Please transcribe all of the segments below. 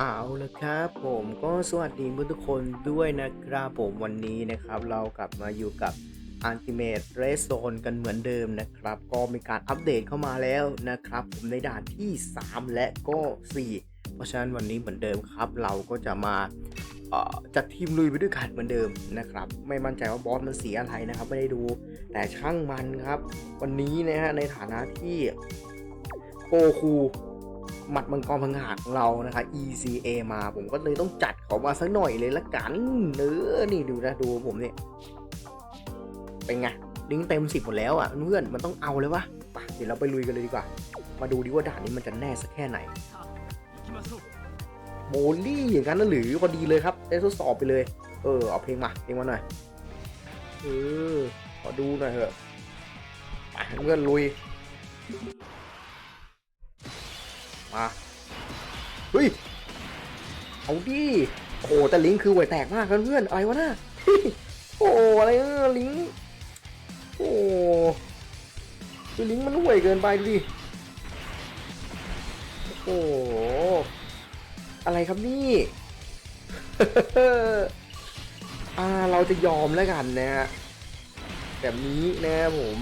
เอาละครับผมก็สวัสดีทุกคนด้วยนะครับผมวันนี้นะครับเรากลับมาอยู่กับ Ultimate Red Zone กันเหมือนเดิมนะครับ ก็มีการอัปเดตเข้ามาแล้วนะครับ ผมในด่านที่ 3 และก็ 4 เพราะฉะนั้นวันนี้เหมือนเดิมครับ เราก็จะมาจัดทีมลุยไปด้วยกันเหมือนเดิมนะครับ ไม่มั่นใจว่าบอสมันเสียอะไรนะครับ ไม่ได้ดูแต่ช่างมันครับ วันนี้นะฮะในฐานะที่โกคู หมัดมังกรพังหาของเรานะครับ ECA มาผมก็เลยต้องจัดเขามาสักหน่อยเลยละกันเนื้อนี่ดูนะดูผมเนี่ยเป็นไงลิงเต็มสิบหมดแล้วอะเพื่อนมันต้องเอาเลยวะไปเดี๋ยวเราไปลุยกันเลยดีกว่า มาดูดิว่าด่านนี้มันจะแน่สักแค่ไหนโบลี่อย่างนั้นหรือพอดีเลยครับ ได้ทดสอบไปเลย เออเอาเพลงมาเพลงมาหน่อยเออขอดูหน่อยเถอะไปเพื่อนลุย มาเฮ้ยเอาดิโอ้แต่ลิงคือห่วยแตกมากครับเพื่อนอะไรวะน่ะโอ้อะไรเออลิงโอ้คือลิงมันห่วยเกินไปดูดิโอ้อะไรครับนี่ อ่าเราจะยอมแล้วกันนะฮะแบบนี้นะครับผม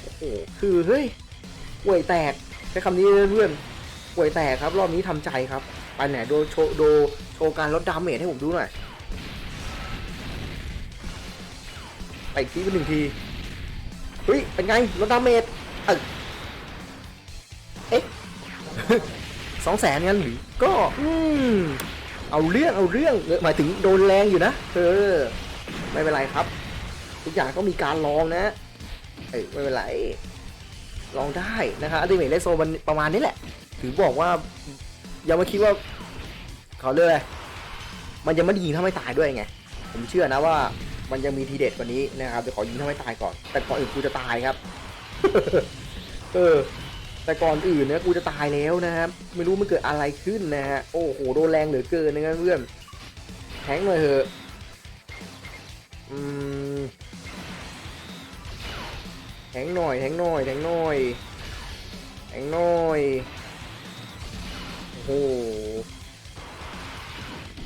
โอ้โหคือเฮ้ยห่วยแตกใช้คำนี้เลยเพื่อน ป่วยแตกครับ รอบนี้ทำใจครับไปไหนโดโชโดโชว์การลดดาเมจให้ผมดูหน่อยไปอีกทีเป็นหนึ่งทีเฮ้ยเป็นไงลดดาเมจเออเอ๊ะสองแสนงั้นหรือก็อืมเอาเรื่องเอาเรื่องหมายถึงโดนแรงอยู่นะเออไม่เป็นไรครับ ทุกอย่างต้องมีการลองนะเอ้ยไม่เป็นไรลองได้นะครับอัลติเมทเลโซมันประมาณนี้แหละ ถือบอกว่าอย่ามาคิดว่าเขาเรียกอะไรมันยังไม่ได้ยิงถ้าไม่ตายด้วยไง ผมเชื่อนะว่า มันยังมีทีเด็ดกว่านี้นะครับเดี๋ยวขอยิงถ้าไม่ตายก่อน แต่ก่อนอื่นกูจะตายครับ เออ แต่ก่อนอื่นเนี่ยกูจะตายแล้วนะครับ ไม่รู้มันเกิดอะไรขึ้นนะฮะ โอ้โห โดนแรงเหลือเกินนะเพื่อนแทงเลยเถอะ อืมแทงหน่อยแทงหน่อยแทงหน่อยแทงหน่อย โอ้โห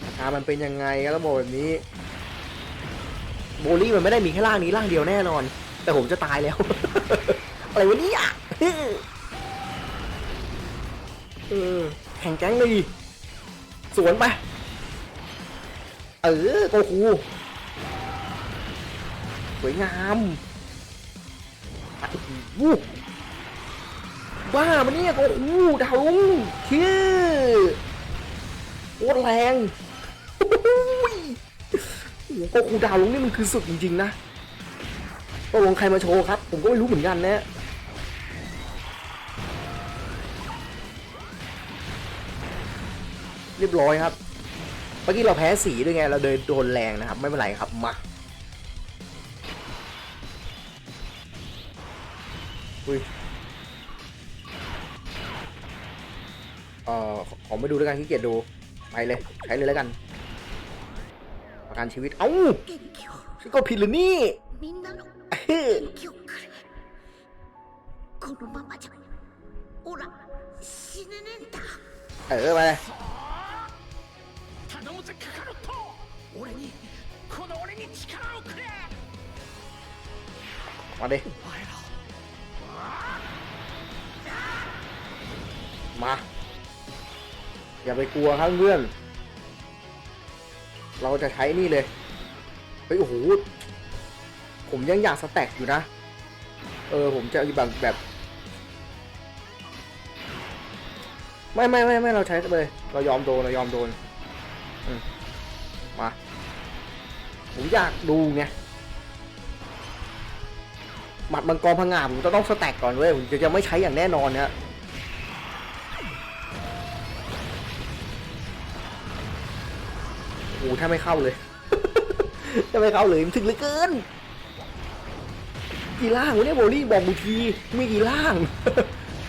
อากามันเป็นยังไงครับระบบแบบนี้ โบลี่มันไม่ได้มีแค่ร่างนี้ร่างเดียวแน่นอน แต่ผมจะตายแล้ว อะไรวะเนี่ยเออแข่งแก๊งเลยดิสวนไป เออโกคูสวยงามวู้ บ้ามันเนี่ยโอ้โหดาวลุงชื่อโคตรแรงโอ้โหโอ้โหโกคูดาวลุงนี่มันคือสุดจริงๆนะตกลงใครมาโชว์ครับ ผมก็ไม่รู้เหมือนกันนะเรียบร้อยครับเมื่อกี้เราแพ้สีด้วยไง เราเดินโดนแรงนะครับ ไม่เป็นไรครับ มาอุ้ย อ่ขอไม่ดูแล้วกันขี้เกียจดูไปเลยใช้เลยแล้วกัน ประกันชีวิต เอ้าฉันก็ผิดหรือนี่เออไปเลยมาดิมา อย่าไปกลัวครับเพื่อน เราจะใช้นี่เลย เฮ้ยโอ้โห ผมยังอยากสแต็กอยู่นะ เออผมจะแบบแบบ ไม่ไม่ไม่ไม่เราใช้เลย เรายอมโดนเรายอมโดนมมาผมอยากดูไงหมัดมังกรพังงาผมจะต้องสแต็กก่อนเว้ยผมจะจะไม่ใช้อย่างแน่นอนนะ หถ้าไม่เข้าเลย ถ้าไม่เข้าเลยมันถึงเหลือเกิน กี่ล่างวะเนี่ยโบลี่บอกกูทีไมีกี่ล่าง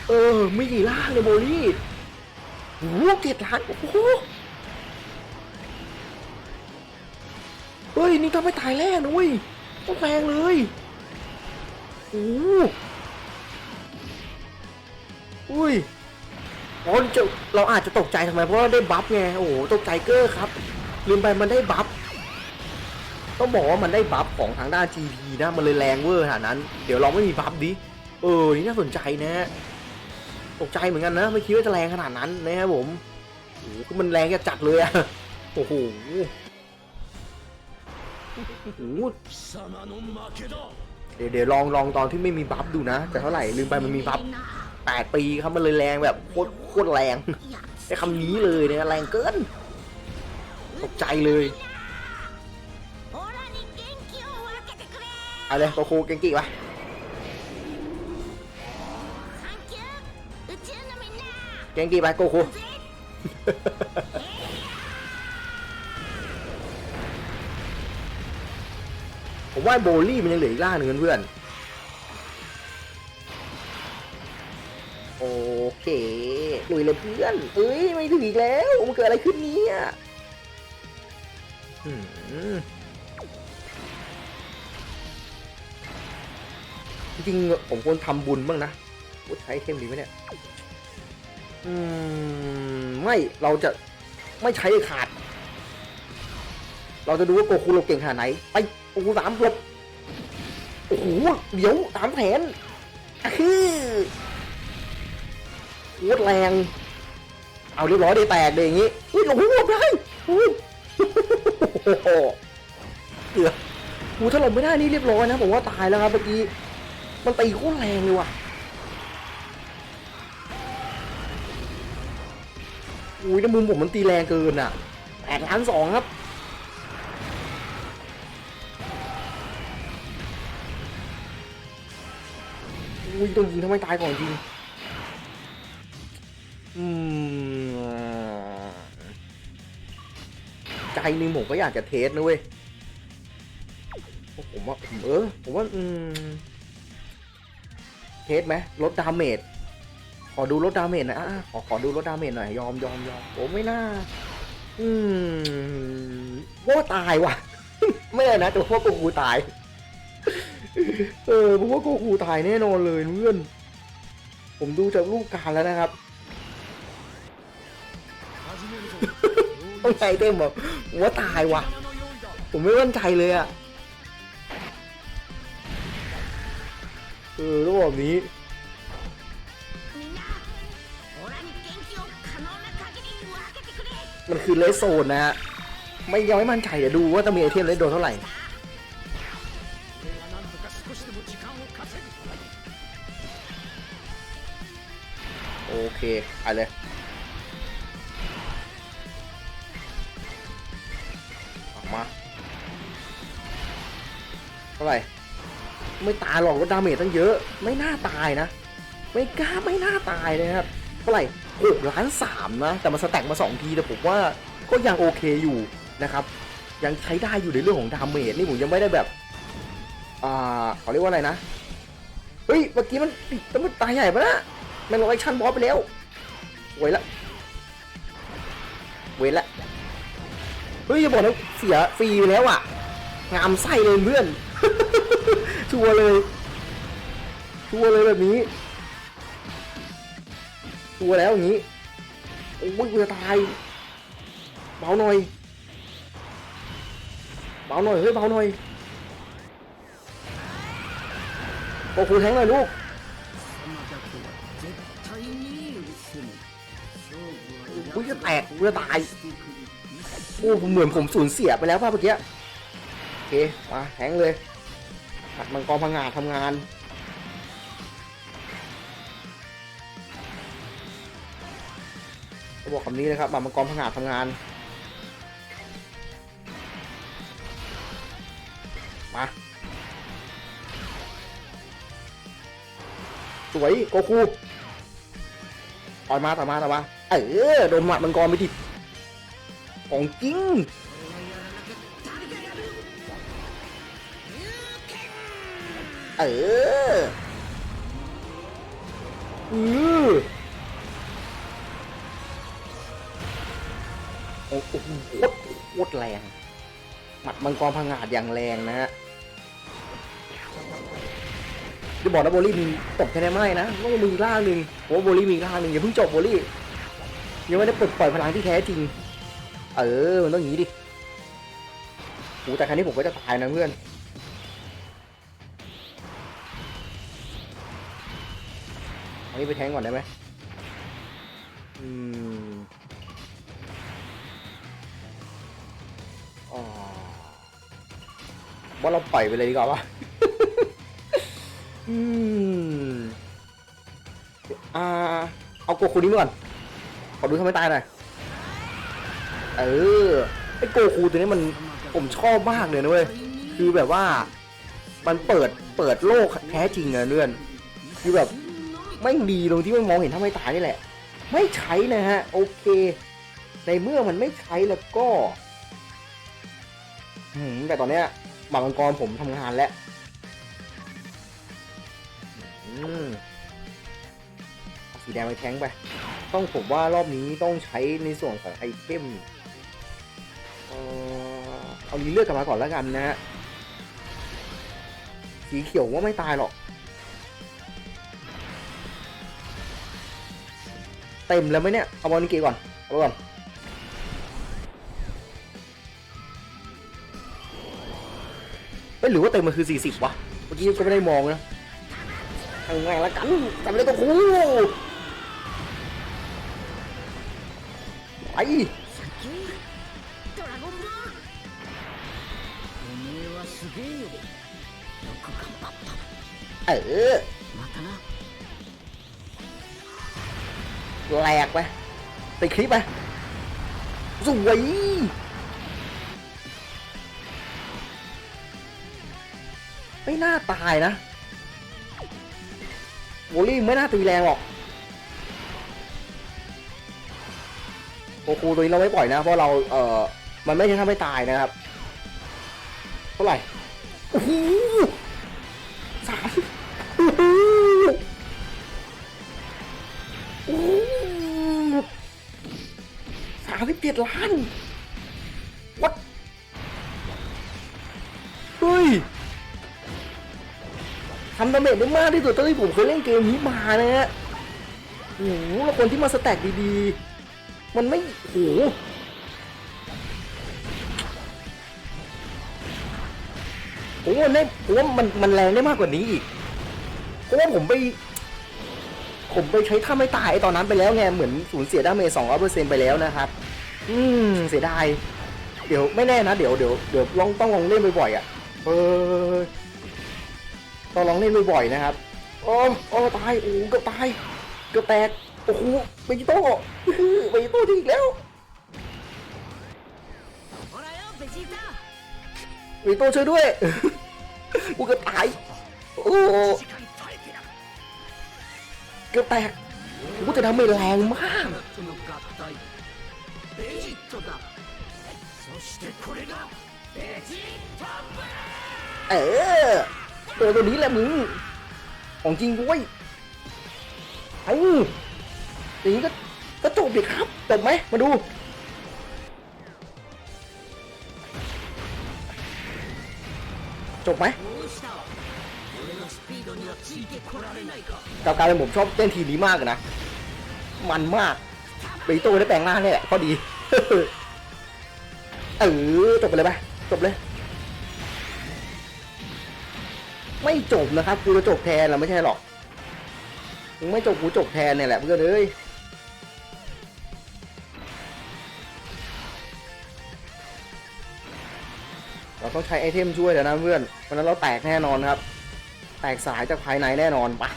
เออ ไมีกี่ล่างเนี่ยโบลี่โอ้โหเจ็ดล้านโอ้โหเฮ้ยนี่ถ้าไม่ตายแรกนะเว้ยต้องแรงเลยโอ้อุ้ยอ๋อจะเราอาจจะตกใจทำไมเพราะว่าได้บัฟไง โอ้โห ตกใจเกอร์ครับ ลืมไปมันได้บัฟต้องบอกว่ามันได้บัฟของทางด้าน GP นะ มันเลยแรงเวอร์ขนาดนั้น เดี๋ยวเราไม่มีบัฟดิ เออ นี่น่าสนใจนะ ตกใจเหมือนกันนะ ไม่คิดว่าจะแรงขนาดนั้นนะครับผม โอ้โหคือมันแรงจัดเลยอะโอ้โหเดี๋ยวเดี๋ยวลองลองตอนที่ไม่มีบัฟดูนะ แต่เท่าไหร่ลืมไปมันมีบัฟ8ปีครับมันเลยแรงแบบโคตรโคตรแรงใช้คำนี้เลยนะแรงเกิน ตกใจเลยเอาเลยโกคูเก่งกี่วะเก่งกี่ไปโกคูผมว่าโบลี่มันยังเหลืออีกล่าหนึ่งเพื่อน โอเคลุยเลยเพื่อน เอ้ยไม่ถึงอีกแล้วมันเกิดอะไรขึ้นเนี่ย จริงๆผมควรทำบุญบ้างนะว่าใช้เทมดีไหมเนี่ย อืม ไม่เราจะไม่ใช้ขาด เราจะดูว่าโกคูเราเก่งขนาดไหน ไปโกคูสามหลบโอ้โหเดี๋ยวสามแสนอะคือโคตรแรง เอาเรียบร้อยได้แตกเลยอย่างงี้อุ้ยหลบหลบได้อุ้ย โอ้โหเกือบกูถ้าหลบไม่ได้นี่เรียบร้อยนะผมว่าตายแล้วครับเมื่อกี้ มันตีโคตรแรงเลยว่ะอุ้ยแต่มุมผมมันตีแรงเกินอะแปดล้านสองครับอุ้ยโดนยิงทำไมตายก่อนจริง อืม ใจหนึงผมก็อยากจะเทสนะเว้ยผมว่าผมเออผมว่าอืมเทสไหมลดดาเมจขอดูลดดาเมจหน่อยอะขอขอดูลดดาเมจหน่อยยอมยอมยอมโอ้ไม่น่า อืมว่าตายว่ะ ไม่ได้นะแต่ว่าโกคูตาย เออผมว่าโกคูตายแน่นอนเลยเพื่อน ผมดูจากรูปการแล้วนะครับ ต้องใช้ไอเทมบอกว่าตายวะผมไม่มั่นใจเลยอะเออระหว่านี้มันคือเลสโซนนะฮะ ไม่ยังไม่มั่นใจเดี๋ยวดูว่าจะมีไอเทมเลสโดนเท่าไหร่ โอเคอปเลย มา เท่าไหร่ ไม่ตายหรอกลดดาเมจตั้งเยอะ ไม่น่าตายนะ ไม่กล้าไม่น่าตายเลยครับ เท่าไหร่หกล้านสามนะ แต่มันสแต็กมาสองที แต่ผมว่าก็ยังโอเคอยู่นะครับ ยังใช้ได้อยู่ในเรื่องของดาเมจนี่ผมยังไม่ได้แบบ อ่าเขาเรียกว่าอะไรนะ เฮ้ย เมื่อกี้มันติดมันตายใหญ่ปะนะมันลงแอชั่นบอสไปแล้วเว้ยละ เฮ้ยอย่าบอกนะเสียฟรีไปแล้วอะ งามไส้เลยเพื่อน ชัวร์เลย ชัวร์เลยแบบนี้ ชัวร์แล้วอย่างนี้ โอ้ยกูจะตาย เบาหน่อย เบาหน่อย เฮ้ยเบาหน่อยโอ้คุณแทงหน่อยลูก กูจะแตกกูจะตาย โอ้ผมเหมือนผมสูญเสียไปแล้วป่ะเมื่อกี้ โอเค มาแทงเลยหัดมังกรพังงาดทำงานเขาบอกคำนี้นะครับหมามังกรพังงาดทำงาน มาสวยโกคูต่อยมาต่อยมาต่อยมา เออโดนหมัดมังกรไปดิของจริงเอออือโอ้โหโคตรแรง หมัดมังกรพังงาดอย่างแรงนะฮะจะบอกนะโบลี่มีตบแค่ไหนไม่นะต้องมีอีกล่าหนึ่งโอ้โบลี่มีล่าหนึ่งอย่าเพิ่งจบโบลี่ ยังไม่ได้ปลดปล่อยพลังที่แท้จริง เออ มันต้องอย่างนี้ดิโหแต่ครั้นี้ผมก็จะตายนะเพื่อนอานี้ไปแทงก่อนได้ไหมอืมอ๋อว่าเราปล่อยไปเลยดีกว่าวะอืมอ่า เอาโกคูนี้มาก่อน อดูทำให้ตายหน่อย เออ ไอโกคูตัวนี้มันผมชอบมากเลยนะเว้ย คือแบบว่า มันเปิด เปิดโลกแท้จริงอะเลื่อน คือแบบไม่ดีตรงที่มันมองเห็นทำให้ตายนี่แหละ ไม่ใช้นะฮะ โอเค ในเมื่อมันไม่ใช้แล้วก็หืมแต่ตอนเนี้ยหมามังกรผมทำงานแล้วสีแดงไปแทงไป ต้องผมว่ารอบนี้ต้องใช้ในส่วนของไอเทมเอ่อเอาลีเลือดกลับมาก่อนแล้วกันนะฮะสีเขียวว่าไม่ตายหรอก เต็มแล้วไหมเนี่ย เอาบอลนิเกก่อน เอาก่อนเอ้ยหรือว่าเต็มมันคือ 40 วะ เมื่อกี้ก็ไม่ได้มองนะทางไงละกันจำเลยก็คู ไปเออแหลกไปติคลิปไปสวยไม่น่าตายนะโวลี่ไม่น่าตีแรงหรอก โกคูตัวนี้เราไม่ปล่อยนะ เพราะเราเออมันไม่ใช่ทำให้ตายนะครับ เท่าไหร่โอ้โหสามโอ้โหโอ้สามสิบเจ็ดล้านวัดเฮ้ยทำดาเมจได้มากที่สุดเท่าที่ผมเคยเล่นเกมนี้มานะฮะโอ้โหแล้วคนที่มาสแต็กดีๆ มันไม่โอ้โหผมว่าได้ผมว่ามันมันแรงได้มากกว่านี้อีกเพราะว่าผมไป ผมไปใช้ท่าไม่ตายตอนนั้นไปแล้วไงเหมือนสูญเสียดาเมจสองร้อยเปอร์เซ็นต์ไปแล้วนะครับ อืมเสียดายเดี๋ยวไม่แน่นะเดี๋ยวเดี๋ยวเดี๋ยวลองต้องลองเล่นบ่อยๆอะเออต้องลองเล่นบ่อยๆนะครับโอ้โอ้ตายโอ้กือบตายกือบแตก โอ้โหเบจิโต้เบจิโต้ที่อีกแล้วเบจิโต้ช่วยด้วยกูเกือบตายโอ้เกือบแตกกูจะทำไม่แรงมากเออตัวตัวนี้แหละมึงของจริงด้วยไอ้ อย่างนี้ก็ก็จบดิครับจบไหมมาดู จบไหมกับการเนผมชอบเต้นทีนี้มากนะ มันมากปีโตได้แปลงร่างนี่แหละพอดี เออจบไปเลยไหมจบเลย ไม่จบนะครับกูจะจบแทนเราไม่ใช่หรอกไม่จบกูจบแทนเนี่ยแหละเพื่อนเอ้ย เราต้องใช้ไอเทมช่วยแล้วนะเพื่อนเพราะนั้นเราแตกแน่นอนครับ แตกสายจากภายในแน่นอนปะ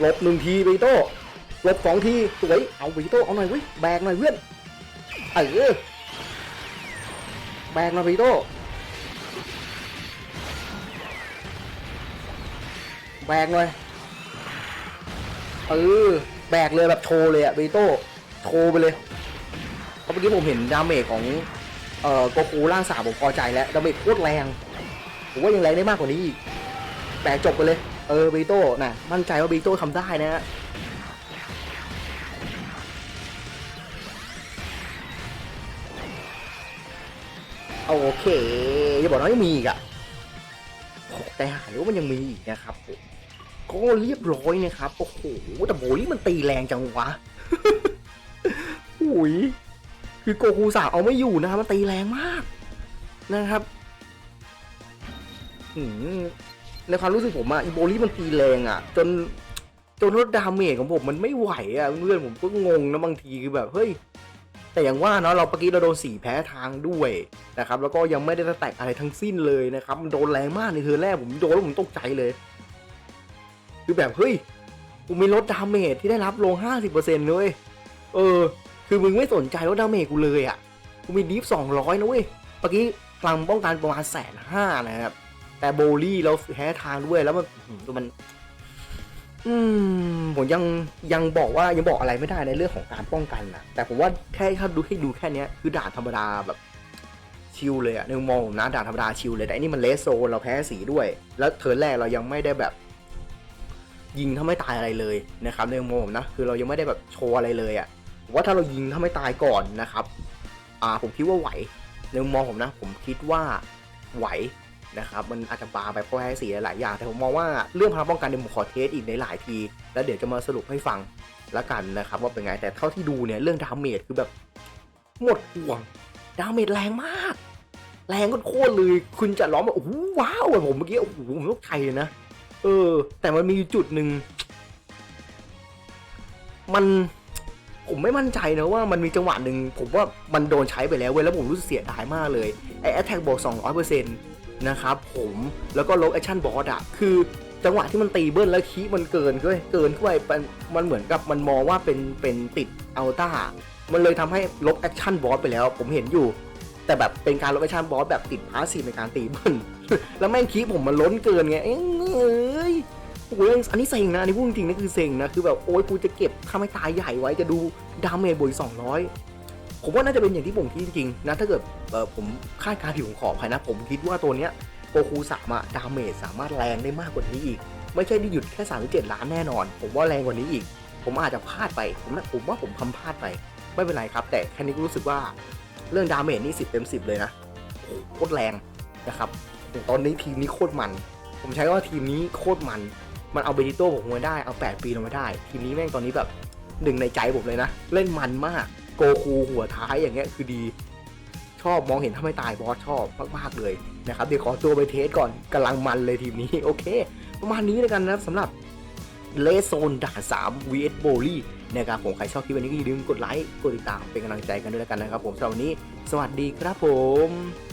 หลบหนึ่งทีบีโต้หลบสองทีสวยเอาบีโต้เอาหน่อยเว้ยแบกหน่อยเพื่อนเออแบกหน่อยบีโต้แบกหน่อยเออแบกเลยแบบโชว์เลยอะบีโต้โชว์ไปเลยเพราะเมื่อกี้ผมเห็นดาเมจของ เอ่อโกคูร่างสามผมพอใจแล้วดาเมจโคตรแรงผมว่ายังแรงได้มากกว่านี้อีกแต่จบไปเลย เออบีโต้นะมั่นใจว่าบีโต้ทำได้นะฮะโอเคอย่าบอกนะยังมีอีกอะโอ้แต่หาว่ามันยังมีอีกนะครับผมก็เรียบร้อยนะครับ โอ้โหแต่โบลี่มันตีแรงจังวะหุย คือโกคูสาเอาไม่อยู่นะครับมันตีแรงมากนะครับอในความรู้สึกผมอะอีโบลี่มันตีแรงอะจนจนลดดาเมจของผมมันไม่ไหวอะเพื่อนผมก็งงนะบางทีคือแบบเฮ้ยแต่อย่างว่าเนาะเราเมื่อกี้เราโดนสีแพ้ทางด้วยนะครับแล้วก็ยังไม่ได้แตกอะไรทั้งสิ้นเลยนะครับมันโดนแรงมากในเทอร์นแรกผมโดนแล้วผมตกใจเลยคือแบบเฮ้ยกูมีลดดาเมจที่ได้รับลง 50%เลยเออ คือมึงไม่สนใจลดดาเมจกูเลยอะ่ะ กูมีดีฟ200นะเว้ยเมื่อกี้พลังป้องกันประมาณแสนห้านะครับ แต่โบลี่เราแพ้ทางด้วยแล้วมันหืมัน อืมผมยังยังบอกว่ายังบอกอะไรไม่ได้ในเรื่องของการป้องกันนะแต่ผมว่าแค่ถ้าดูให้ดูแค่เนี้ยคือด่านธรรมดาแบบชิลเลยอะในมุมมองผมนะด่านธรรมดาชิลเลยแต่อันนี้มันเลสโซนเราแพ้สีด้วย แล้วเทิร์นแรกเรายังไม่ได้แบบ ยิงถ้าไม่ตายอะไรเลยนะครับในมุมมองผมนะคือเรายังไม่ได้แบบโชว์อะไรเลยอะ ว่าถ้าเรายิงถ้าไม่ตายก่อนนะครับ อ่าผมคิดว่าไหวในมุมมองผมนะ ผมคิดว่าไหวนะครับ มันอาจจะบาไปเพราะแพ้สีหลายอย่าง แต่ผมมองว่าเรื่องพลังป้องกันเนี่ยผมขอเทสอีกในหลายที แล้วเดี๋ยวจะมาสรุปให้ฟังแล้วกันนะครับ ว่าเป็นไง แต่เท่าที่ดูเนี่ยเรื่องดาเมจคือแบบหมดห่วงดาเมจแรงมาก แรงโคตรเลย คุณจะร้องแบบโอ้โหว้าวผมเมื่อกี้โอ้โหผมตกใจเลยนะเออ แต่มันมีอยู่จุดหนึ่งมัน ผมไม่มั่นใจนะว่ามันมีจังหวะหนึ่งผมว่ามันโดนใช้ไปแล้วเว้ยแล้วผมรู้สึกเสียดายมากเลยไอ้ attack บวก200%นะครับผมแล้วก็ลบแอคชั่นบอสอะคือจังหวะที่มันตีเบิ้ลแล้วคีมันเกินก็เกินเข้าไปมันเหมือนกับมันมองว่าเป็นเป็นติดอัลต้ามันเลยทำให้ลบแอคชั่นบอสไปแล้ว ผมเห็นอยู่ แต่แบบเป็นการลบแอคชั่นบอสแบบติดพาสซีในการตีเบิ้ลแล้วแม่งคีผมมันล้นเกินไงเอ้ย โอ้ยอันนี้เซ็งนะ อันนี้พูดจริงๆนะคือเซ็งนะ คือแบบโอ้ยกูจะเก็บถ้าไม่ตายใหญ่ไว้จะดูดาเมจบวกสองร้อยผมว่าน่าจะเป็นอย่างที่ผมคิดจริงๆนะ ถ้าเกิดผมคาดการณ์ผิดผมขออภัยนะ ผมคิดว่าตัวเนี้ยโกคูสามอะดาเมจสามารถแรงได้มากกว่านี้อีก ไม่ใช่ที่หยุดแค่37ล้านแน่นอน ผมว่าแรงกว่านี้อีก ผมอาจจะพลาดไป ผมนะผมว่าผมทำพลาดไป ไม่เป็นไรครับ แต่แค่นี้ก็รู้สึกว่าเรื่องดาเมจนี่10เต็ม10เลยนะโคตรแรงนะครับตอนนี้ทีมนี้โคตรมัน ผมใช้ว่าทีมนี้โคตรมัน มันเอาเบนิโต้ผมมาได้ เอา 8 ปีลงมาได้ ทีมนี้แม่งตอนนี้แบบหนึ่งในใจผมเลยนะ เล่นมันมาก โกคูหัวท้ายอย่างเงี้ยคือดี ชอบมองเห็นถ้าไม่ตายบอสชอบมากๆเลยนะครับเดี๋ยวขอตัวไปเทสก่อนกำลังมันเลยทีมนี้ โอเค ประมาณนี้แล้วกันนะครับสำหรับเลโซนด่าน3 vs b o l y นะครับผมใครชอบคลิปวันนี้ก็อย่าลืมกดไลค์ กดติดตามเป็นกำลังใจกันด้วยแล้วกันนะครับผมสำหรับวันนี้ สวัสดีครับผม